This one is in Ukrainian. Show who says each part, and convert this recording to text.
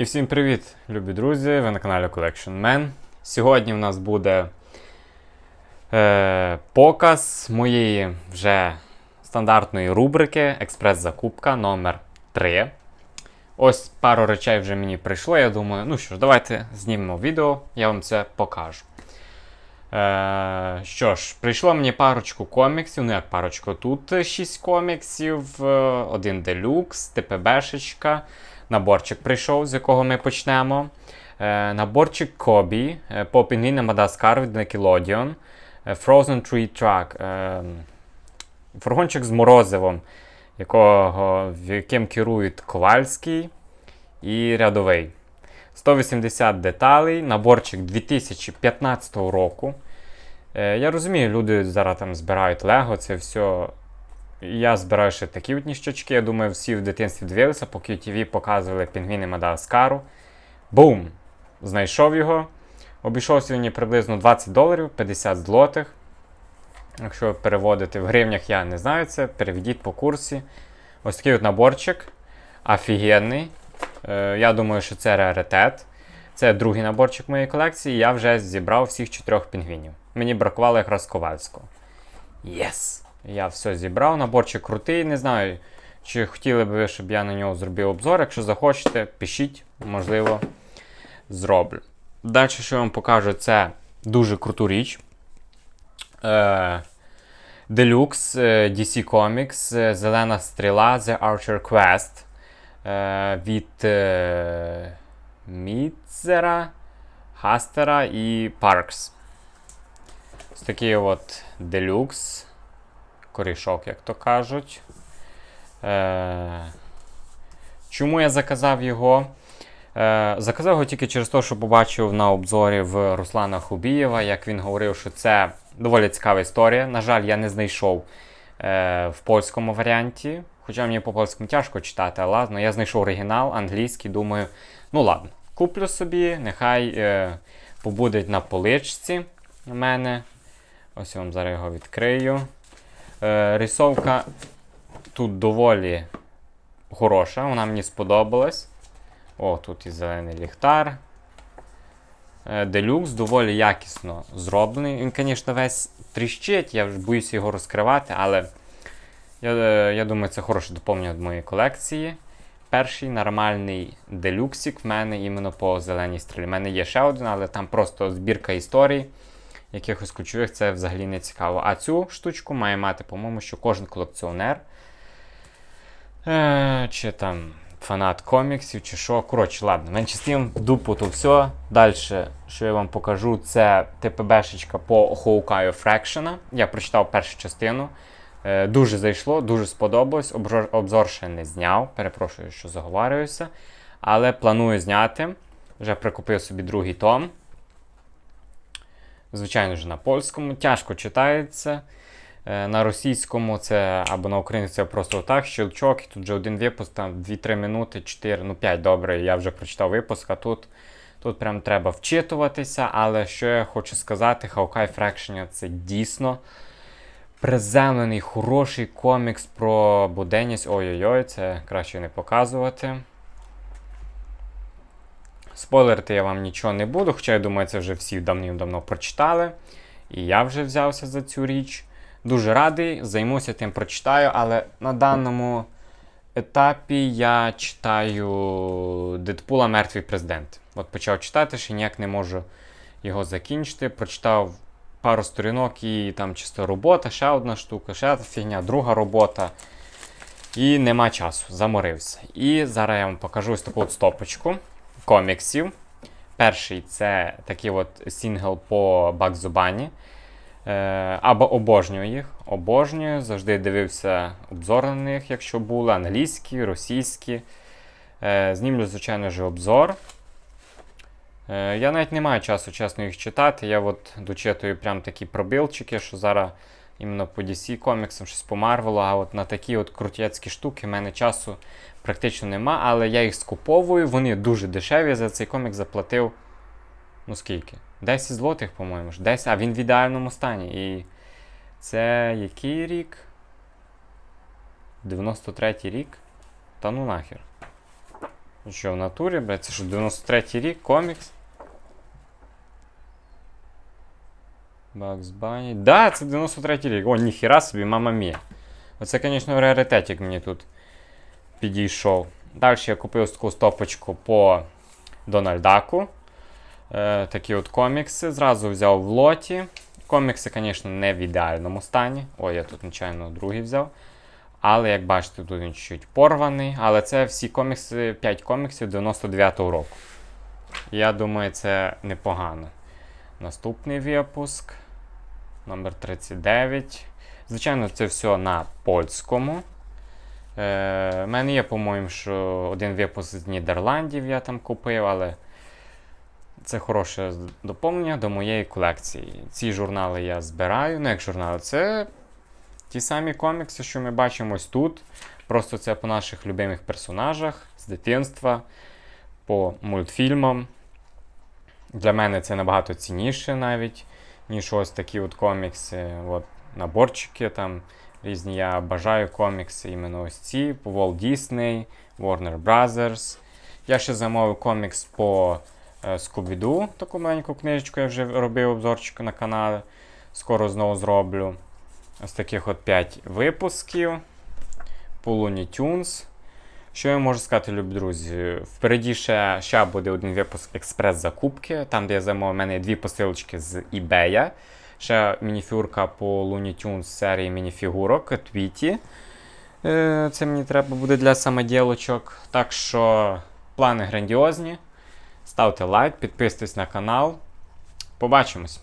Speaker 1: І всім привіт, любі друзі! Ви на каналі Collection Man. Сьогодні в нас буде е, показ моєї вже стандартної рубрики Експрес-закупка номер 3 Ось пару речей вже мені прийшло. Я думаю, ну що ж, давайте знімемо відео, я вам це покажу. Е, що ж, прийшло мені парочку коміксів, ну як парочку, тут 6 коміксів, е, один делюкс, ТПБшечка. Наборчик прийшов, з якого ми почнемо. Е, наборчик Кобі е, по пінгвіна Мадаскар від Nickelodeon. Е, Frozen Tree Truck. Е, фургончик з морозивом, якого, яким керують Ковальський і рядовий. 180 деталей, наборчик 2015 року. Е, я розумію, люди зараз там збирають Лего, це все. Я збираю ще такі от ніщочки. Я думаю, всі в дитинстві дивилися, поки ТВ показували пінгвіни Мадагаскару. Бум! Знайшов його. Обійшовся мені приблизно 20 доларів, 50 злотих. Якщо переводити в гривнях, я не знаю це. Переведіть по курсі. Ось такий от наборчик. Офігенний. Е, я думаю, що це раритет. Це другий наборчик моєї колекції. Я вже зібрав всіх чотирьох пінгвінів. Мені бракувало якраз Ковальського. Єс! Я все зібрав. Наборчик крутий. Не знаю, чи хотіли б ви, щоб я на нього зробив обзор. Якщо захочете, пишіть, можливо, зроблю. Далі, що я вам покажу, це дуже круту річ. Е, Deluxe е, DC Comics, е, Зелена стріла The Archer Quest е, від е, Хастера і Паркс. Ось такий от Deluxe. Корішок, як то кажуть. Е, Чому я заказав його? Е, Заказав його тільки через те, що побачив на обзорі в Руслана Хубієва, як він говорив, що це доволі цікава історія. На жаль, я не знайшов е, в польському варіанті. Хоча мені по польському тяжко читати, але ладно, я знайшов оригінал англійський, думаю, ну ладно, куплю собі, нехай е, побудеть на поличці у мене. Ось я вам зараз його відкрию. Е, Рисовка тут доволі хороша, вона мені сподобалась. О, тут і зелений ліхтар. Е, Делюкс доволі якісно зроблений. Він, звісно, весь тріщить, я боюся його розкривати, але я е, я думаю, це хороше доповнення до моєї колекції. Перший нормальний делюксик в мене іменно по зеленій стрілі. У мене є ще один, але там просто збірка історій. Якихось ключових це взагалі не цікаво. А цю штучку має мати, по-моєму, що кожен колекціонер. Е, Чи там фанат коміксів, чи що. Коротше, ладно, менше з тим, дупу то все. Далі, що я вам покажу, це ТПБшечка по Хоукаю Фрекшена. Я прочитав першу частину. Е, Дуже зайшло, дуже сподобалось. Обзор, обзор ще не зняв. Перепрошую, що заговарююся. Але планую зняти. Вже прикупив собі другий том. Звичайно ж, на польському. Тяжко читається. Е, На російському це або на українському це просто так, щелчок, і тут вже один випуск, там 2-3 минути, 4, ну 5 добре, я вже прочитав випуск, а тут тут прям треба вчитуватися. Але що я хочу сказати, Hawkeye Fraction це дійсно приземлений, хороший комікс про буденність. Ой-ой-ой, це краще не показувати. Спойлерити я вам нічого не буду, хоча я думаю, це вже всі давним-давно прочитали. І я вже взявся за цю річ. Дуже радий, займуся тим прочитаю, але на даному етапі я читаю Дедпула Мертвий президент. От почав читати, ще ніяк не можу його закінчити. Прочитав пару сторінок і там чисто робота, ще одна штука, ще фігня, друга робота. І нема часу, заморився. І зараз я вам покажу ось таку от стопочку коміксів. Перший це такий от сінгл по Бакзубані. Е, або обожнюю їх. Обожнюю. Завжди дивився обзор на них, якщо були, англійські, російські. Е, знімлю, звичайно ж, обзор. Е, я навіть не маю часу, чесно, їх читати. Я от дочитую прям такі пробілчики, що зараз іменно по DC коміксам, щось по Марвелу, а от на такі от крутецькі штуки в мене часу практично нема, але я їх скуповую, вони дуже дешеві. За цей комік заплатив. Ну скільки? 10 злотих, по-моєму. 10, а він в ідеальному стані. І це який рік? 93-й рік? Та ну нахер. Що в натурі, блядь, це що 93-й рік, комікс. Bugs Bunny. Да, це 93-й рік. О, ніхіра собі, мама мія. Оце, звісно, раритетик мені тут підійшов. Далі я купив таку стопочку по Дональдаку. Е, такі от комікси. Зразу взяв в лоті. Комікси, звісно, не в ідеальному стані. Ой, я тут, нечайно, другий взяв. Але, як бачите, тут він чуть порваний. Але це всі комікси, 5 коміксів 99-го року. Я думаю, це непогано. Наступний випуск. Номер 39. Звичайно, це все на польському. Е, У мене є, по-моєму, що один випуск з Нідерландів я там купив, але це хороше доповнення до моєї колекції. Ці журнали я збираю. Ну, як журнали, це ті самі комікси, що ми бачимо ось тут. Просто це по наших любимих персонажах з дитинства, по мультфільмам. Для мене це набагато цінніше навіть, ніж ось такі от комікси. От, наборчики там різні. Я бажаю комікси іменно ось ці, по Walt Disney, Warner Brothers. Я ще замовив комікс по е, Scooby-Doo, таку маленьку книжечку я вже робив обзорчик на каналі. Скоро знову зроблю. Ось таких от 5 випусків. По Looney Tunes. Що я можу сказати, любі друзі? Впереді ще, ще буде один випуск експрес-закупки, там, де я замовив, у мене є дві посилочки з eBay. Ще мініфюрка по Looney Tunes серії мініфігурок Твіті. Е, Це мені треба буде для самоділочок. Так що плани грандіозні. Ставте лайк, підписуйтесь на канал. Побачимось!